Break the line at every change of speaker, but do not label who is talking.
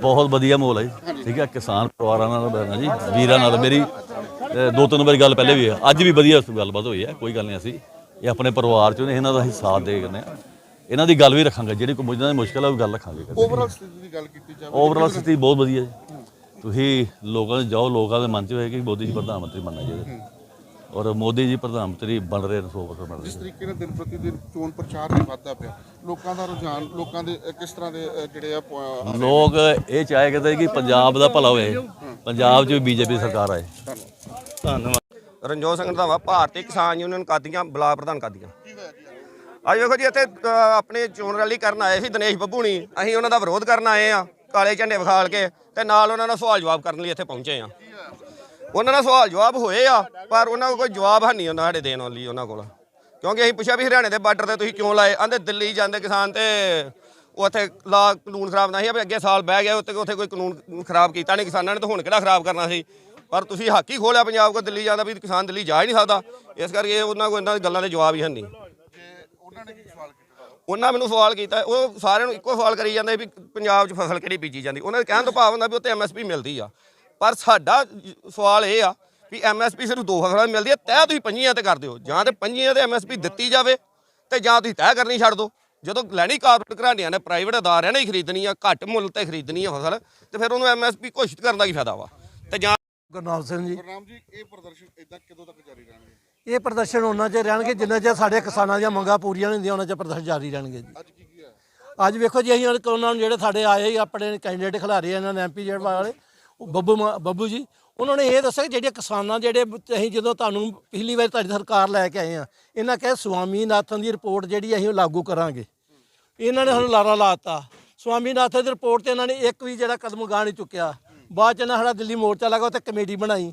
ਬਹੁਤ ਵਧੀਆ ਮਾਹੌਲ ਹੈ ਜੀ। ਠੀਕ ਹੈ ਕਿਸਾਨ ਪਰਿਵਾਰਾਂ ਨਾਲ ਬੈਠਣਾ ਜੀ ਵੀਰਾਂ ਨਾਲ ਮੇਰੀ ਦੋ ਤਿੰਨ ਵਾਰੀ ਗੱਲ ਪਹਿਲੇ ਵੀ ਹੈ। ਅੱਜ ਵੀ ਵਧੀਆ ਗੱਲਬਾਤ ਹੋਈ ਹੈ ਕੋਈ ਗੱਲ ਨਹੀਂ ਅਸੀਂ ਇਹ ਆਪਣੇ ਪਰਿਵਾਰ ਚੋਂ ਨੇ ਇਹਨਾਂ ਦਾ ਅਸੀਂ ਸਾਥ ਦੇ ਗਏ ਆ ਇਹਨਾਂ ਦੀ ਗੱਲ ਵੀ ਰੱਖਾਂਗੇ ਜਿਹੜੀ ਕੋਈ ਮੁੱਝਾਂ ਦੀ ਮੁਸ਼ਕਲ ਹੈ ਉਹ ਗੱਲ ਰੱਖਾਂਗੇ
ਓਵਰਆਲ ਸਥਿਤੀ ਦੀ ਗੱਲ ਕੀਤੀ ਜਾਵੇ
ਓਵਰਆਲ ਸਥਿਤੀ ਬਹੁਤ ਵਧੀਆ ਜੀ। ਤੁਸੀਂ ਲੋਕਾਂ 'ਚ ਜਾਓ ਲੋਕਾਂ ਦੇ ਮਨ 'ਚ ਹੋਏ ਕਿ ਮੋਦੀ ਜੀ ਪ੍ਰਧਾਨ ਮੰਤਰੀ ਬਣਨਾ ਚਾਹੀਦਾ। ਔਰ ਮੋਦੀ ਜੀ ਪ੍ਰਧਾਨ ਮੰਤਰੀ ਬਣ ਰਹੇ ਨੇ 100% ਬਣ
ਜਿਸ
ਰਹੇ
ਤਰੀਕੇ ਨਾਲ ਦਿਨ ਪ੍ਰਤੀ ਦਿਨ ਚੋਣ ਪ੍ਰਚਾਰ ਵੀ ਵੱਧਦਾ ਪਿਆ। ਲੋਕਾਂ ਦਾ ਰੁਝਾਨ ਲੋਕਾਂ ਦੇ ਅ, ਕਿਸ ਤਰ੍ਹਾਂ ਦੇ ਅ, ਜਿਹੜੇ ਆ ਪ-
ਲੋਕ ਇਹ ਚਾਹੇ ਕਰਦੇ ਕਿ ਪੰਜਾਬ ਦਾ ਭਲਾ ਹੋਵੇ ਪੰਜਾਬ 'ਚ ਬੀਜੇਪੀ ਸਰਕਾਰ ਆਏ।
ਰਣਜੋਤ ਸਿੰਘ ਰੰਧਾਵਾ ਭਾਰਤੀ ਕਿਸਾਨ ਯੂਨੀਅਨ ਕਾਦੀਆਂ ਬਲਾਕ ਪ੍ਰਧਾਨ ਕਾਦੀਆਂ। ਅੱਜ ਵੇਖੋ ਜੀ ਇੱਥੇ ਅ, ਆਪਣੇ ਚੋਣ ਰੈਲੀ ਕਰਨ ਆਏ ਸੀ ਦਿਨੇਸ਼ ਬੱਬੂ ਨਹੀਂ ਅਸੀਂ ਉਹਨਾਂ ਦਾ ਵਿਰੋਧ ਕਰਨ ਆਏ ਆ ਕਾਲੇ ਝੰਡੇ ਵਿਖਾਲ ਕੇ ਤੇ ਨਾਲ ਉਹਨਾਂ ਨਾਲ ਸਵਾਲ ਜਵਾਬ ਕਰਨ ਲਈ ਇੱਥੇ ਪਹੁੰਚੇ ਆ। ਉਹਨਾਂ ਨਾਲ ਸਵਾਲ ਜਵਾਬ ਹੋਏ ਆ, ਪਰ ਉਹਨਾਂ ਕੋਲ ਕੋਈ ਜਵਾਬ ਹੈ ਨਹੀਂ ਉਹਨਾਂ ਸਾਡੇ ਦੇਣ ਵਾਲੀ, ਉਹਨਾਂ ਕੋਲ। ਕਿਉਂਕਿ ਅਸੀਂ ਪੁੱਛਿਆ ਵੀ ਹਰਿਆਣੇ ਦੇ ਬਾਰਡਰ ਤੇ ਤੁਸੀਂ ਕਿਉਂ ਲਾਏ? ਆਂਦੇ ਦਿੱਲੀ ਜਾਂਦੇ ਕਿਸਾਨ ਤੇ ਉੱਥੇ ਲਾ ਕਾਨੂੰਨ ਖਰਾਬ ਨਹੀਂ ਆ ਵੀ ਅੱਗੇ ਸਾਲ ਬਹਿ ਗਿਆ ਉੱਥੇ ਉੱਥੇ ਕੋਈ ਕਾਨੂੰਨ ਖਰਾਬ ਕੀਤਾ ਨਹੀਂ, ਕਿਸਾਨਾਂ ਨੇ ਤਾਂ ਹੁਣ ਕਿਹੜਾ ਖਰਾਬ ਕਰਨਾ ਸੀ? ਪਰ ਤੁਸੀਂ ਹੱਕ ਹੀ ਖੋਲਿਆ ਪੰਜਾਬ ਕੋ ਦਿੱਲੀ ਜਾਂਦਾ ਵੀ ਕਿਸਾਨ ਦਿੱਲੀ ਜਾ ਹੀ ਨਹੀਂ ਸਕਦਾ। ਇਸ ਕਰਕੇ ਉਹਨਾਂ ਕੋਲ ਇਹਨਾਂ ਗੱਲਾਂ ਦੇ ਜਵਾਬ ਹੀ ਹੈ ਨਹੀਂ।
ਉਹਨਾਂ
ਮੈਨੂੰ ਸਵਾਲ ਕੀਤਾ, ਉਹ ਸਾਰਿਆਂ ਨੂੰ ਇੱਕੋ ਸਵਾਲ ਕਰੀ ਜਾਂਦੇ ਵੀ ਪੰਜਾਬ 'ਚ ਫਸਲ ਕਿਹੜੀ ਬੀਜੀ ਜਾਂਦੀ? ਉਹਨਾਂ ਦੇ ਕਹਿਣ ਤੋਂ ਭਾਵ ਹੁੰਦਾ ਵੀ ਉੱਤੇ ਐਮਐਸਪੀ ਮਿਲਦੀ ਆ। ਪਰ ਸਾਡਾ ਸਵਾਲ ਇਹ ਆ ਵੀ ਐਮਐਸਪੀ ਸਿਰਫ ਦੋ ਫਸਲਾਂ ਦੀ ਮਿਲਦੀ ਹੈ ਤੈਅ ਤੁਸੀਂ ਪੰਜੀਆਂ ਤੇ ਕਰ ਦਿਓ। ਜਾਂ ਤੇ ਪੰਜੀਆਂ ਤੇ ਐਮਐਸਪੀ ਦਿੱਤੀ ਜਾਵੇ ਤੇ ਜਾਂ ਤੁਸੀਂ ਤੈਅ ਕਰਨੀ ਛੱਡ ਦਿਓ। ਜਦੋਂ ਲੈਣੀ ਕਾਰਪੋਰੇਟ ਘਰਾਣਿਆਂ ਨੇ ਪ੍ਰਾਈਵੇਟ ਅਦਾਰਿਆਂ ਨੇ ਹੀ ਖਰੀਦਣੀ ਆ ਘੱਟ ਮੁੱਲ ਤੇ ਖਰੀਦਣੀ ਆ ਫਸਲ ਤੇ ਫਿਰ ਉਹਨੂੰ ਐਮਐਸਪੀ ਘੋਸ਼ਿਤ ਕਰਨ ਦਾ ਕੀ ਫਾਇਦਾ ਵਾ? ਤੇ ਜਾਂ
ਗੁਰਨਾਮ ਸਿੰਘ ਜੀ।
ਗੁਰਨਾਮ ਜੀ ਇਹ ਪ੍ਰਦਰਸ਼ਨ ਇਦਾਂ ਕਦੋਂ ਤੱਕ ਜਾਰੀ ਰਹਿਣਗੇ?
ਇਹ ਪ੍ਰਦਰਸ਼ਨ ਉਹਨਾਂ ਚਿਰ ਰਹਿਣਗੇ ਜਿੰਨਾ ਚਿਰ ਸਾਡੇ ਕਿਸਾਨਾਂ ਦੀਆਂ ਮੰਗਾਂ ਪੂਰੀਆਂ ਨਹੀਂ ਹੁੰਦੀਆਂ ਉਹਨਾਂ ਚਿਰ ਪ੍ਰਦਰਸ਼ਨ ਜਾਰੀ ਰਹਿਣਗੇ ਜੀ।
ਅੱਜ ਕੀ ਕੀ ਹੈ
ਅੱਜ ਵੇਖੋ ਜੀ ਅਸੀਂ ਉਹਨਾਂ ਨੂੰ ਜਿਹੜੇ ਸਾਡੇ ਆਏ ਆਪਣੇ ਕੈਂਡੀਡੇਟ ਖਿਲਾਰੇ ਇਹਨਾਂ ਨੇ ਐਮਪੀ ਜਿਹੜੇ ਵਾਲੇ ਉਹ ਬੱਬੂ ਮਾ- ਬੱਬੂ ਜੀ, ਉਹਨਾਂ ਨੇ ਇਹ ਦੱਸਿਆ ਕਿ ਜਿਹੜੇ ਕਿਸਾਨਾਂ ਜਿਹੜੇ ਅਸੀਂ ਜਦੋਂ ਤੁਹਾਨੂੰ ਪਿਛਲੀ ਵਾਰ ਤੁਹਾਡੀ ਸਰਕਾਰ ਲੈ ਕੇ ਆਏ ਆ ਇਹਨਾਂ ਕਹੇ ਸਵਾਮੀਨਾਥਨ ਦੀ ਰਿਪੋਰਟ ਜਿਹੜੀ ਅਸੀਂ ਉਹ ਲਾਗੂ ਕਰਾਂਗੇ। ਇਹਨਾਂ ਨੇ ਸਾਨੂੰ ਲਾਰਾ ਲਾਤਾ। ਸਵਾਮੀਨਾਥਨ ਦੀ ਰਿਪੋਰਟ ਤੇ ਇਹਨਾਂ ਨੇ ਇੱਕ ਵੀ ਜਿਹੜਾ ਕਦਮ ਉਗਾ ਨਹੀਂ ਚੁੱਕਿਆ। ਬਾਅਦ ਚ ਇਹਨਾਂ ਸਾਡਾ ਦਿੱਲੀ ਮੋਰਚਾ ਲੱਗਾ, ਉੱਥੇ ਕਮੇਟੀ ਬਣਾਈ।